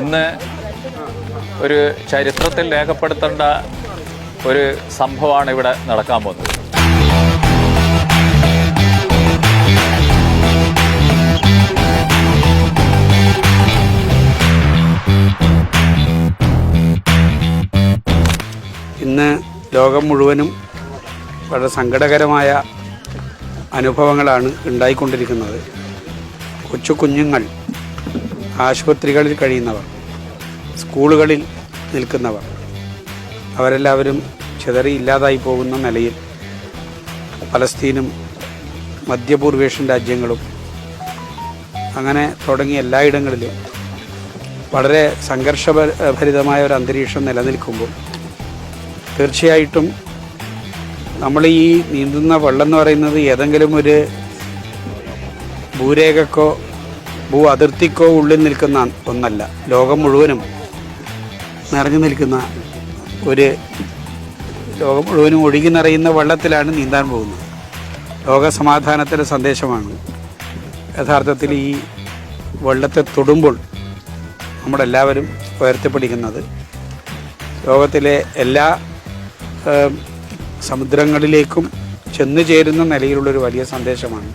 ഇന്ന് ഒരു ചരിത്രത്തിൽ രേഖപ്പെടുത്തേണ്ട ഒരു സംഭവമാണ് ഇവിടെ നടക്കാൻ പോകുന്നത്. ഇന്ന് ലോകം മുഴുവനും വളരെ സങ്കടകരമായ അനുഭവങ്ങളാണ് ഉണ്ടായിക്കൊണ്ടിരിക്കുന്നത്. കൊച്ചു കുഞ്ഞുങ്ങൾ ആശുപത്രികളിൽ കഴിയുന്നവർ സ്കൂളുകളിൽ നിൽക്കുന്നവർ അവരെല്ലാവരും ചിതറി ഇല്ലാതായി പോകുന്ന നിലയിൽ പലസ്തീനും മധ്യപൂർവേഷ്യൻ രാജ്യങ്ങളും അങ്ങനെ തുടങ്ങിയ എല്ലായിടങ്ങളിലും വളരെ സംഘർഷഭരിതമായ ഒരു അന്തരീക്ഷം നിലനിൽക്കുമ്പോൾ തീർച്ചയായിട്ടും നമ്മൾ ഈ നീന്തുന്ന വെള്ളം എന്ന് പറയുന്നത് ഏതെങ്കിലും ഒരു ഭൂരേഖക്കോ ഭൂ അതിർത്തിക്കോ ഉള്ളിൽ നിൽക്കുന്ന ഒന്നല്ല. ലോകം മുഴുവനും നിറഞ്ഞു നിൽക്കുന്ന ഒരു ലോകം മുഴുവനും ഒഴുകി നിറയുന്ന വെള്ളത്തിലാണ് നീന്താൻ പോകുന്നത്. ലോക സമാധാനത്തിന്റെ സന്ദേശമാണ്. യഥാർത്ഥത്തിൽ ഈ വെള്ളത്തെ തൊടുമ്പോൾ നമ്മളെല്ലാവരും ഉയർത്തിപ്പിടിക്കുന്നത്. ലോകത്തിലെ എല്ലാ സമുദ്രങ്ങളിലേക്കും ചെന്നു ചേരുന്ന നിലയിലുള്ളൊരു വലിയ സന്ദേശമാണ്.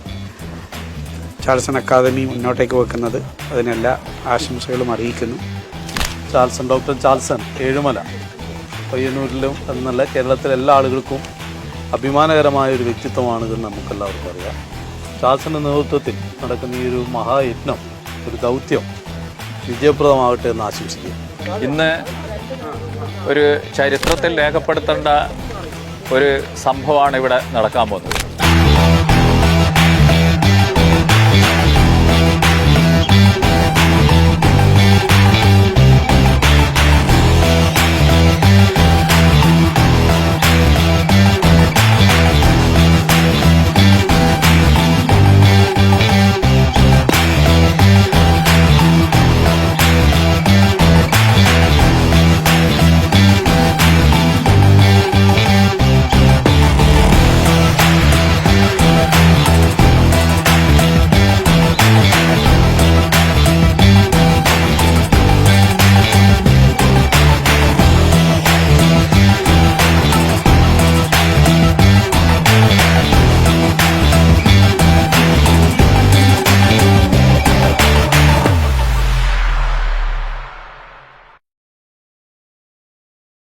ചാൾസൺ അക്കാദമി മുന്നോട്ടേക്ക് വെക്കുന്നത് അതിനെല്ലാ ആശംസകളും അറിയിക്കുന്നു. ചാൾസൺ ഡോക്ടർ ചാൾസൺ ഏഴുമല പയ്യന്നൂരിലും എന്നല്ല കേരളത്തിലെ എല്ലാ ആളുകൾക്കും അഭിമാനകരമായ ഒരു വ്യക്തിത്വമാണിതെന്ന് നമുക്കെല്ലാവർക്കും അറിയാം. ചാൾസന്റെ നേതൃത്വത്തിൽ നടക്കുന്ന ഈ ഒരു മഹായജ്ഞം ഒരു ദൗത്യം വിജയപ്രദമാകട്ടെ എന്ന് ആശംസിക്കുന്നു. ഇന്ന് ഒരു ചരിത്രത്തിൽ രേഖപ്പെടുത്തേണ്ട ഒരു സംഭവമാണ് ഇവിടെ നടക്കാൻ പോകുന്നത്.